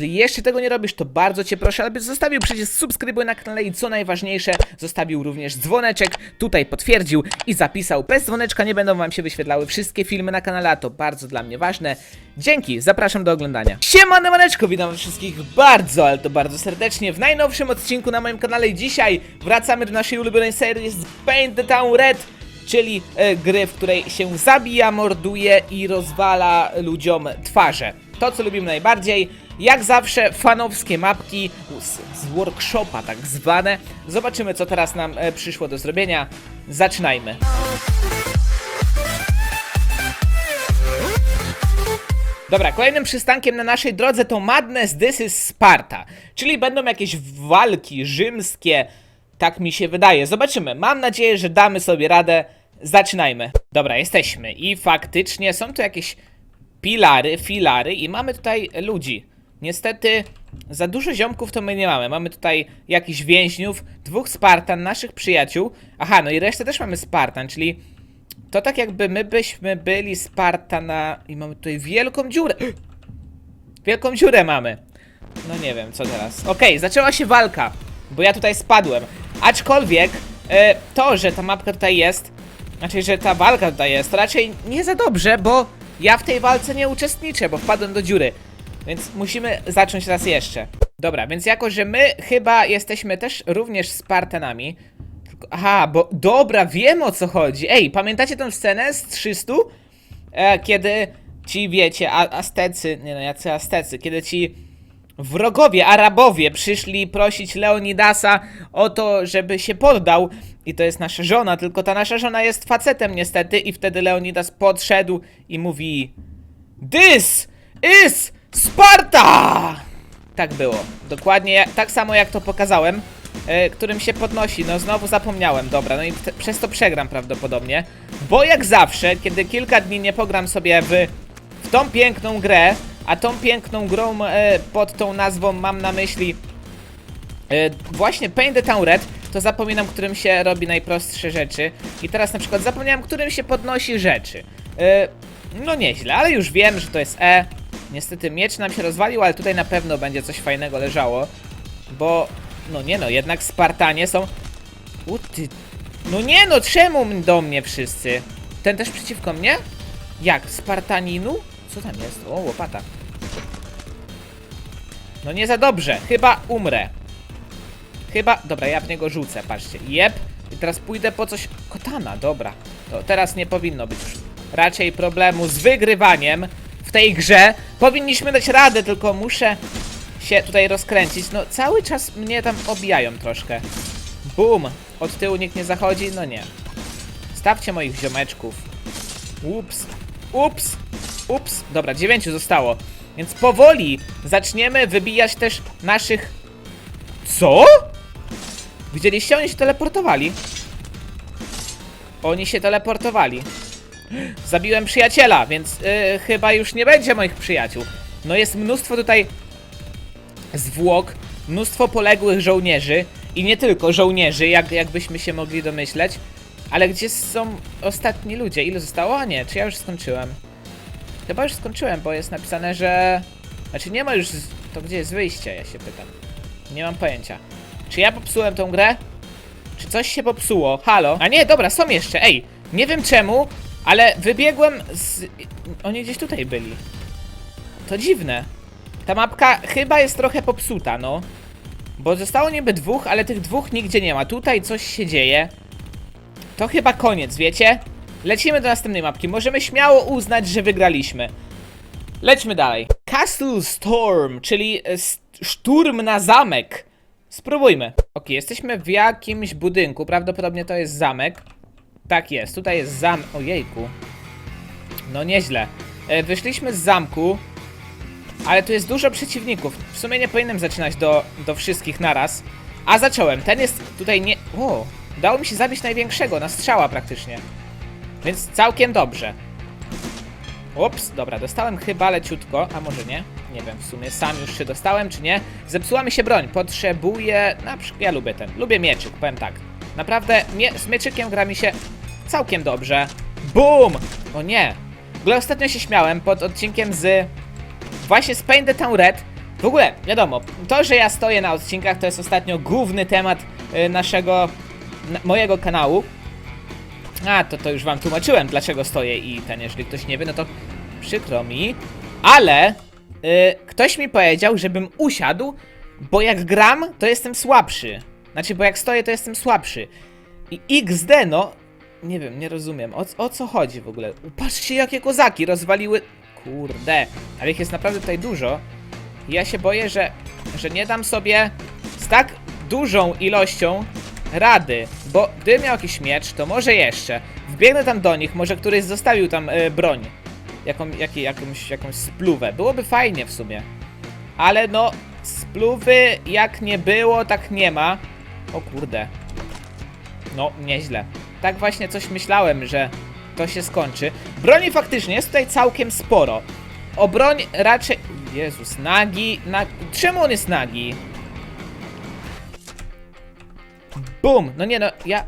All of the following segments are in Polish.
Jeżeli jeszcze tego nie robisz, to bardzo cię proszę, abyś zostawił przycisk subskrybuj na kanale i co najważniejsze, zostawił również dzwoneczek, tutaj potwierdził i zapisał. Bez dzwoneczka nie będą wam się wyświetlały wszystkie filmy na kanale, a to bardzo dla mnie ważne. Dzięki, zapraszam do oglądania. Siemane maneczko, witam wszystkich bardzo, ale to bardzo serdecznie w najnowszym odcinku na moim kanale dzisiaj wracamy do naszej ulubionej serii z Paint the Town Red czyli e, gry, w której się zabija, morduje i rozwala ludziom twarze. To, co lubimy najbardziej, jak zawsze fanowskie mapki z, z workshopa tak zwane. Zobaczymy, co teraz nam e, przyszło do zrobienia. Zaczynajmy. Dobra, kolejnym przystankiem na naszej drodze to Madness This is Sparta, czyli będą jakieś walki rzymskie, tak mi się wydaje. Zobaczymy. Mam nadzieję, że damy sobie radę. Zaczynajmy. Dobra, jesteśmy i faktycznie są tu jakieś pilary, filary i mamy tutaj ludzi. Niestety za dużo ziomków to my nie mamy. Mamy tutaj jakichś więźniów, dwóch Spartan, naszych przyjaciół. Aha, no i resztę też mamy Spartan, czyli to tak jakby my byśmy byli Spartana i mamy tutaj wielką dziurę. Wielką dziurę mamy. No nie wiem, co teraz. Okej, zaczęła się walka, bo ja tutaj spadłem. Aczkolwiek e, to, że ta mapka tutaj jest, znaczy, że ta walka tutaj jest, to raczej nie za dobrze, bo ja w tej walce nie uczestniczę, bo wpadłem do dziury. Więc musimy zacząć raz jeszcze. Dobra, więc jako, że my chyba jesteśmy też również Spartanami. Aha, bo dobra, wiem o co chodzi. Ej, pamiętacie tę scenę z 300? E, kiedy ci, wiecie, a, Aztecy, nie no, jacy Aztecy, kiedy ci wrogowie, Arabowie przyszli prosić Leonidasa o to, żeby się poddał i to jest nasza żona, tylko ta nasza żona jest facetem niestety i wtedy Leonidas podszedł i mówi This is Sparta! Tak było. Dokładnie tak samo jak to pokazałem, e, którym się podnosi. No znowu zapomniałem, dobra, no i przez to przegram prawdopodobnie. Bo jak zawsze, kiedy kilka dni nie pogram sobie w, w tą piękną grę, a tą piękną grą e, pod tą nazwą mam na myśli e, właśnie Paint the Town Red, to zapominam, którym się robi najprostsze rzeczy. I teraz na przykład zapomniałem, którym się podnosi rzeczy. E, no nieźle, ale już wiem, że to jest E. Niestety miecz nam się rozwalił, ale tutaj na pewno będzie coś fajnego leżało. Bo, no nie no, jednak Spartanie są... U ty... No nie no, czemu do mnie wszyscy? Ten też przeciwko mnie? Jak? Spartaninu? Co tam jest? O, łopata. No nie za dobrze, chyba umrę. Chyba, dobra, ja w niego rzucę, patrzcie. Jep. I teraz pójdę po coś. Kotana, dobra. To teraz nie powinno być już raczej problemu z wygrywaniem w tej grze. Powinniśmy dać radę, tylko muszę się tutaj rozkręcić. No, cały czas mnie tam obijają troszkę. Bum! Od tyłu nikt nie zachodzi? No nie. Stawcie moich ziomeczków. Ups. Ups. Ups. Dobra, dziewięciu zostało. Więc powoli zaczniemy wybijać też naszych... Co? Widzieliście? Oni się teleportowali. Oni się teleportowali. Zabiłem przyjaciela, więc yy, chyba już nie będzie moich przyjaciół. No jest mnóstwo tutaj zwłok, mnóstwo poległych żołnierzy i nie tylko żołnierzy, jak, jakbyśmy się mogli domyśleć. Ale gdzie są ostatni ludzie? Ile zostało? A nie, czy ja już skończyłem? Chyba już skończyłem, bo jest napisane, że... Znaczy nie ma już... z- To gdzie jest wyjście, ja się pytam. Nie mam pojęcia. Czy ja popsułem tą grę? Czy coś się popsuło? Halo? A nie, dobra, są jeszcze, ej! Nie wiem czemu, ale wybiegłem z... Oni gdzieś tutaj byli. To dziwne. Ta mapka chyba jest trochę popsuta, no. Bo zostało niby dwóch, ale tych dwóch nigdzie nie ma. Tutaj coś się dzieje. To chyba koniec, wiecie? Lecimy do następnej mapki. Możemy śmiało uznać, że wygraliśmy. Lećmy dalej. Castle Storm, czyli e, szturm na zamek. Spróbujmy. Ok, jesteśmy w jakimś budynku. Prawdopodobnie to jest zamek. Tak jest, tutaj jest zam... Ojejku. No nieźle. E, wyszliśmy z zamku, ale tu jest dużo przeciwników. W sumie nie powinienem zaczynać do, do wszystkich naraz. A zacząłem. Ten jest tutaj nie... O, udało mi się zabić największego, na strzała praktycznie. Więc całkiem dobrze. Ups, dobra, dostałem chyba leciutko, a może nie? Nie wiem w sumie, sam już się dostałem, czy nie? Zepsuła mi się broń, potrzebuję... Na przykład, ja lubię ten, lubię mieczyk, powiem tak. Naprawdę, mie z mieczykiem gra mi się całkiem dobrze. BUM! O nie! W ogóle ostatnio się śmiałem pod odcinkiem z... Właśnie z Paint the Town Red, W ogóle, wiadomo, to, że ja stoję na odcinkach, to jest ostatnio główny temat y, naszego, na, mojego kanału. A, to, to już wam tłumaczyłem, dlaczego stoję i ten, jeżeli ktoś nie wie, no to przykro mi. Ale y, ktoś mi powiedział, żebym usiadł, bo jak gram, to jestem słabszy. Znaczy, bo jak stoję, to jestem słabszy. I XD, no, nie wiem, nie rozumiem. O, o co chodzi w ogóle? Patrzcie, jakie kozaki rozwaliły. Kurde, ale ich jest naprawdę tutaj dużo. Ja się boję, że, że nie dam sobie z tak dużą ilością rady, bo gdybym miał jakiś miecz, to może jeszcze. Wbiegnę tam do nich, może któryś zostawił tam e, broń. Jaką, jakie, jakąś, jakąś spluwę. Byłoby fajnie w sumie. Ale no, spluwy jak nie było, tak nie ma. O kurde. No, nieźle. Tak właśnie coś myślałem, że to się skończy. Broni faktycznie jest tutaj całkiem sporo. O broń raczej... Jezus, nagi... Na... Czemu on jest nagi? Bum! No nie no, ja...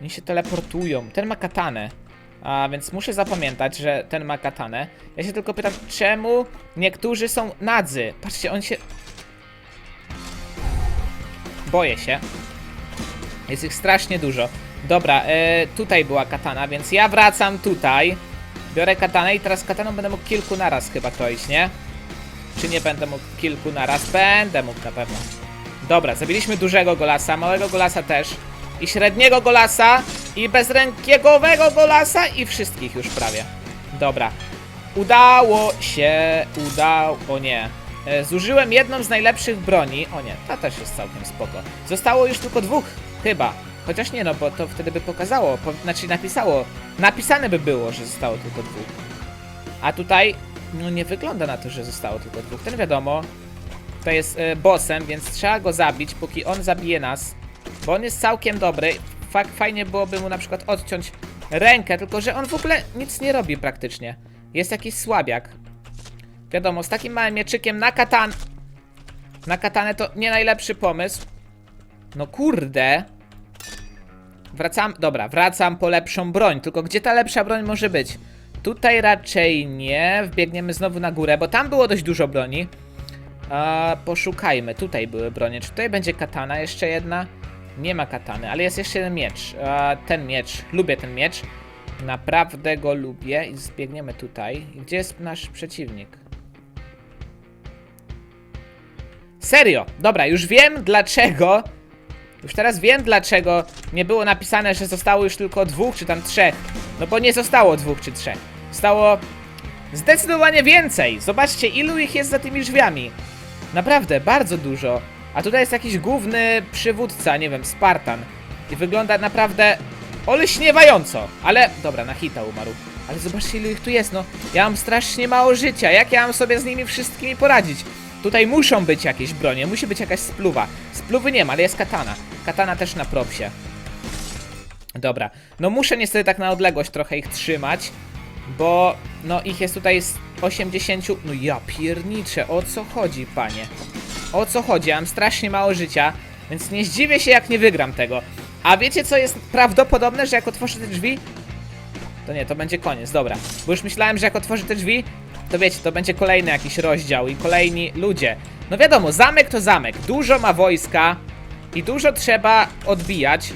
Oni się teleportują. Ten ma katanę. A więc muszę zapamiętać, że ten ma katanę. Ja się tylko pytam, czemu niektórzy są nadzy? Patrzcie, on się... Boję się. Jest ich strasznie dużo. Dobra, e, tutaj była katana, więc ja wracam tutaj. Biorę katanę i teraz kataną będę mógł kilku naraz chyba kroić, nie? Czy nie będę mógł kilku naraz? Będę mógł na pewno. Dobra, zabiliśmy dużego golasa, małego golasa też. I średniego golasa, i bezrękiegowego golasa, i wszystkich już prawie. Dobra. Udało się, udało, o nie. E, Zużyłem jedną z najlepszych broni. O nie, ta też jest całkiem spoko. Zostało już tylko dwóch, chyba. Chociaż nie no, bo to wtedy by pokazało, po, znaczy napisało. Napisane by było, że zostało tylko dwóch. A tutaj, no nie wygląda na to, że zostało tylko dwóch. Ten wiadomo, to jest e, bossem, więc trzeba go zabić, póki on zabije nas. Bo on jest całkiem dobry. Fajnie byłoby mu na przykład odciąć rękę, tylko że on w ogóle nic nie robi praktycznie. Jest jakiś słabiak. Wiadomo, z takim małym mieczykiem na katan... Na katanę to nie najlepszy pomysł. No kurde. Wracam, dobra, wracam po lepszą broń. Tylko gdzie ta lepsza broń może być? Tutaj raczej nie. Wbiegniemy znowu na górę, bo tam było dość dużo broni. A, poszukajmy. Tutaj były bronie. Czy tutaj będzie katana jeszcze jedna? Nie ma katany, ale jest jeszcze jeden miecz. A, ten miecz. Lubię ten miecz. Naprawdę go lubię. I zbiegniemy tutaj. Gdzie jest nasz przeciwnik? Serio. Dobra, już wiem dlaczego. Już teraz wiem dlaczego nie było napisane, że zostało już tylko dwóch czy tam trzech. No bo nie zostało dwóch czy trzech. Zostało zdecydowanie więcej. Zobaczcie, ilu ich jest za tymi drzwiami. Naprawdę, bardzo dużo. A tutaj jest jakiś główny przywódca, nie wiem, Spartan. I wygląda naprawdę olśniewająco. Ale, dobra, na hita umarł. Ale zobaczcie, ilu ich tu jest, no. Ja mam strasznie mało życia. Jak ja mam sobie z nimi wszystkimi poradzić? Tutaj muszą być jakieś bronie, musi być jakaś spluwa. Spluwy nie ma, ale jest katana. Katana też na propsie. Dobra, no muszę niestety tak na odległość trochę ich trzymać, bo no ich jest tutaj z 80. No ja pierniczę, o co chodzi, panie? O co chodzi? Ja mam strasznie mało życia, więc nie zdziwię się, jak nie wygram tego. A wiecie, co jest prawdopodobne, że jak otworzę te drzwi, to nie, to będzie koniec, dobra. Bo już myślałem, że jak otworzę te drzwi, to wiecie, to będzie kolejny jakiś rozdział i kolejni ludzie. No wiadomo, zamek to zamek. Dużo ma wojska i dużo trzeba odbijać.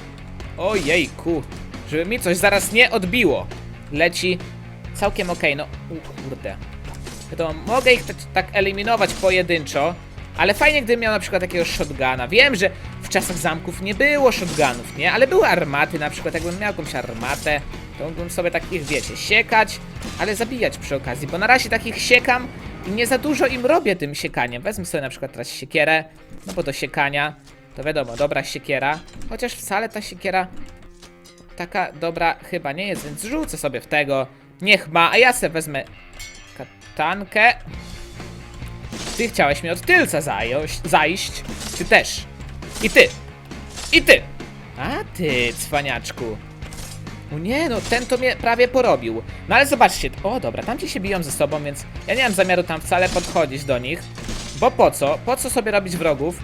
Ojejku, żeby mi coś zaraz nie odbiło. Leci całkiem okej, no u kurde. To mogę ich tak, tak eliminować pojedynczo, ale fajnie gdybym miał na przykład jakiegoś shotguna. Wiem, że w czasach zamków nie było shotgunów, nie? Ale były armaty na przykład, jakbym miał jakąś armatę, to mógłbym sobie takich, wiecie, siekać, ale zabijać przy okazji, bo na razie takich siekam i nie za dużo im robię tym siekaniem. Wezmę sobie na przykład teraz siekierę, no bo do siekania, to wiadomo, dobra siekiera, chociaż wcale ta siekiera taka dobra chyba nie jest, więc rzucę sobie w tego, niech ma, a ja sobie wezmę katankę. Ty chciałeś mnie od tylca zajść, ty też. I ty. I ty. A ty, cwaniaczku. No nie, no ten to mnie prawie porobił. No ale zobaczcie, o dobra, tamci się biją ze sobą, więc ja nie mam zamiaru tam wcale podchodzić do nich. Bo po co? Po co sobie robić wrogów?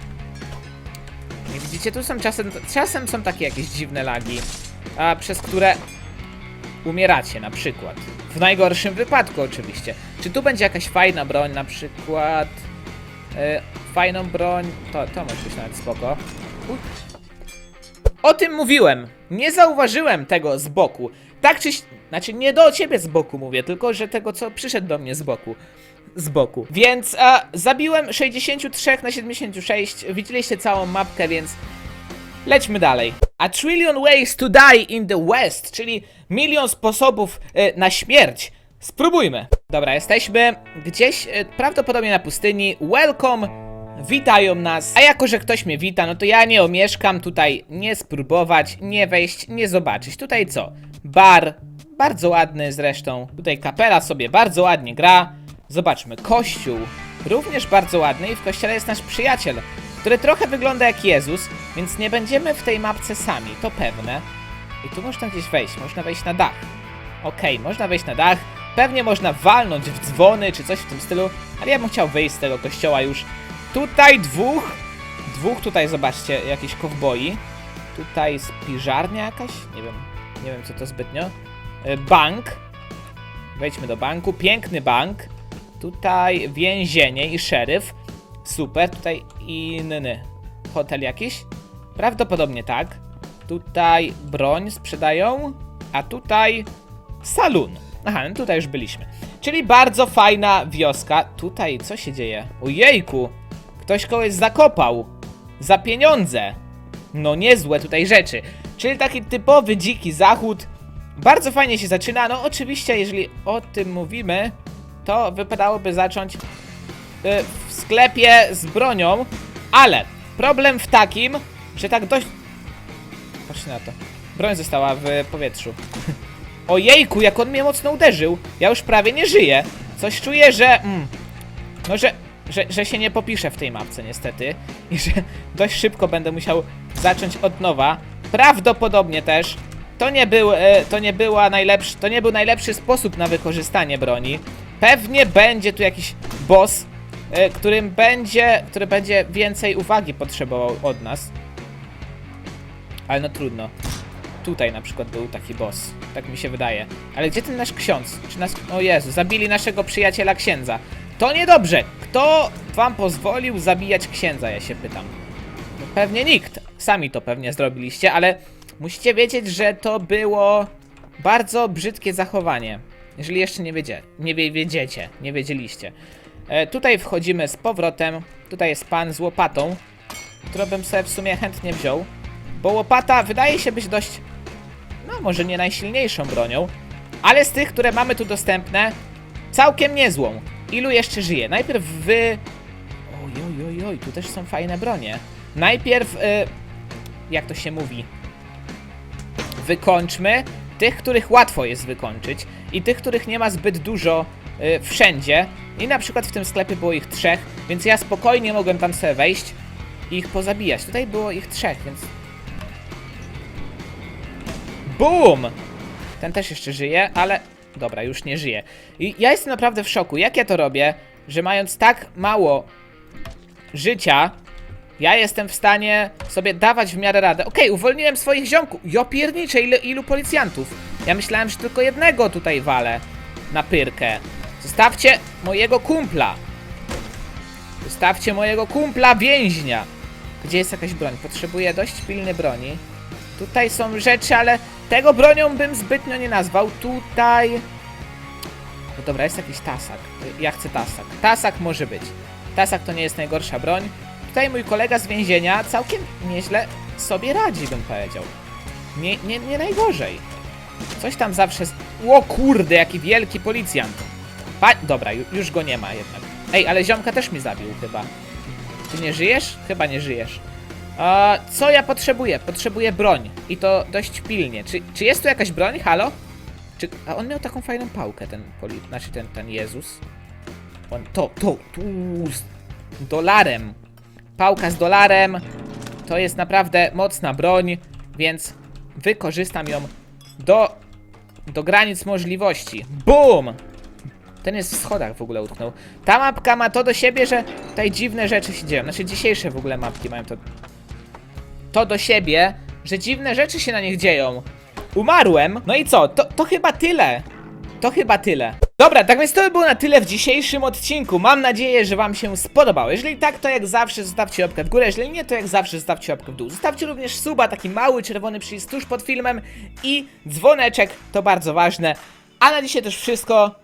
Nie widzicie, tu są czasem, czasem są takie jakieś dziwne lagi, a przez które umieracie na przykład. W najgorszym wypadku oczywiście. Czy tu będzie jakaś fajna broń na przykład? e, fajną broń. To, to może być nawet spoko. Uj. O tym mówiłem. Nie zauważyłem tego z boku. Tak czy... Znaczy nie do ciebie z boku mówię, tylko że tego co przyszedł do mnie z boku. Z boku. Więc a, zabiłem 63 na 76. Widzieliście całą mapkę, więc Lećmy dalej. A trillion ways to die in the West, czyli milion sposobów e, na śmierć. Spróbujmy. Dobra, jesteśmy gdzieś e, prawdopodobnie na pustyni. Welcome. Witają nas. A jako, że ktoś mnie wita, no to ja nie omieszkam tutaj nie spróbować, nie wejść, nie zobaczyć. Tutaj co? Bar. Bardzo ładny zresztą. Tutaj kapela sobie bardzo ładnie gra. Zobaczmy, kościół. Również bardzo ładny i w kościele jest nasz przyjaciel, który trochę wygląda jak Jezus, więc nie będziemy w tej mapce sami, to pewne. I tu można gdzieś wejść, można wejść na dach. Okej, można wejść na dach, pewnie można walnąć w dzwony czy coś w tym stylu, ale ja bym chciał wyjść z tego kościoła już. Tutaj dwóch, dwóch tutaj zobaczcie, jakieś kowboi. Tutaj spiżarnia jakaś, nie wiem, nie wiem co to zbytnio. E, Bank, wejdźmy do banku, piękny bank. Tutaj więzienie i szeryf. Super, tutaj inny hotel jakiś? Prawdopodobnie tak. Tutaj broń sprzedają, a tutaj salon. Aha, no tutaj już byliśmy. Czyli bardzo fajna wioska. Tutaj co się dzieje? Ojejku, ktoś kogoś zakopał za pieniądze. No niezłe tutaj rzeczy. Czyli taki typowy dziki zachód. Bardzo fajnie się zaczyna. No oczywiście, jeżeli o tym mówimy, to wypadałoby zacząć w sklepie z bronią, ale problem w takim, że tak dość... Patrzcie na to. Broń została w powietrzu. Ojejku, jak on mnie mocno uderzył. Ja już prawie nie żyję. Coś czuję, że... Mm, no, że, że, że się nie popiszę w tej mapce niestety. I że dość szybko będę musiał zacząć od nowa. Prawdopodobnie też to nie był, e, to nie była najlepszy, to nie był najlepszy sposób na wykorzystanie broni. Pewnie będzie tu jakiś boss, którym będzie, który będzie więcej uwagi potrzebował od nas. Ale no trudno. Tutaj na przykład był taki boss. Tak mi się wydaje. Ale gdzie ten nasz ksiądz? Czy nas... O Jezu, zabili naszego przyjaciela księdza. To niedobrze. Kto wam pozwolił zabijać księdza, ja się pytam. No pewnie nikt. Sami to pewnie zrobiliście, ale musicie wiedzieć, że to było bardzo brzydkie zachowanie. Jeżeli jeszcze nie, wiedzie, nie wie, wiedziecie, nie wiedzieliście. E, tutaj wchodzimy z powrotem. Tutaj jest pan z łopatą, którą bym sobie w sumie chętnie wziął. Bo łopata wydaje się być dość, no może nie najsilniejszą bronią, ale z tych, które mamy tu dostępne, całkiem niezłą. Ilu jeszcze żyje? Najpierw wy... Oj, oj, oj, tu też są fajne bronie. Najpierw, y, jak to się mówi, wykończmy tych, których łatwo jest wykończyć i tych, których nie ma zbyt dużo y, wszędzie. I na przykład w tym sklepie było ich trzech, więc ja spokojnie mogłem tam sobie wejść i ich pozabijać. Tutaj było ich trzech, więc... BOOM! Ten też jeszcze żyje, ale... Dobra, już nie żyje. I ja jestem naprawdę w szoku. Jak ja to robię, że mając tak mało życia, ja jestem w stanie sobie dawać w miarę radę. Okej, uwolniłem swoich ziomków. Jo piernicze, ile, ilu policjantów. Ja myślałem, że tylko jednego tutaj walę na pyrkę. Zostawcie mojego kumpla. Zostawcie mojego kumpla więźnia. Gdzie jest jakaś broń? Potrzebuję dość pilny broni. Tutaj są rzeczy, ale tego bronią bym zbytnio nie nazwał. Tutaj... No dobra, jest jakiś tasak. Ja chcę tasak. Tasak może być. Tasak to nie jest najgorsza broń. Tutaj mój kolega z więzienia całkiem nieźle sobie radzi, bym powiedział. Nie, nie, nie najgorzej. Coś tam zawsze... Z... O kurde, jaki wielki policjant. Pa... Dobra, ju, już go nie ma jednak. Ej, ale ziomka też mi zabił chyba. Ty nie żyjesz? Chyba nie żyjesz. Co ja potrzebuję? Potrzebuję broń. I to dość pilnie. Czy, czy jest tu jakaś broń? Halo? Czy, a on miał taką fajną pałkę, ten poli... Znaczy ten, ten Jezus. On, to, to, tu, z dolarem. Pałka z dolarem. To jest naprawdę mocna broń, więc wykorzystam ją do, do granic możliwości. BUM! Ten jest w schodach w ogóle utknął. Ta mapka ma to do siebie, że tutaj dziwne rzeczy się dzieją. Znaczy dzisiejsze w ogóle mapki mają to, to do siebie, że dziwne rzeczy się na nich dzieją. Umarłem. No i co? To, to chyba tyle. To chyba tyle. Dobra, tak więc to by było na tyle w dzisiejszym odcinku. Mam nadzieję, że wam się spodobało. Jeżeli tak, to jak zawsze zostawcie łapkę w górę, jeżeli nie, to jak zawsze zostawcie łapkę w dół. Zostawcie również suba, taki mały czerwony przycisk tuż pod filmem i dzwoneczek, to bardzo ważne. A na dzisiaj już wszystko.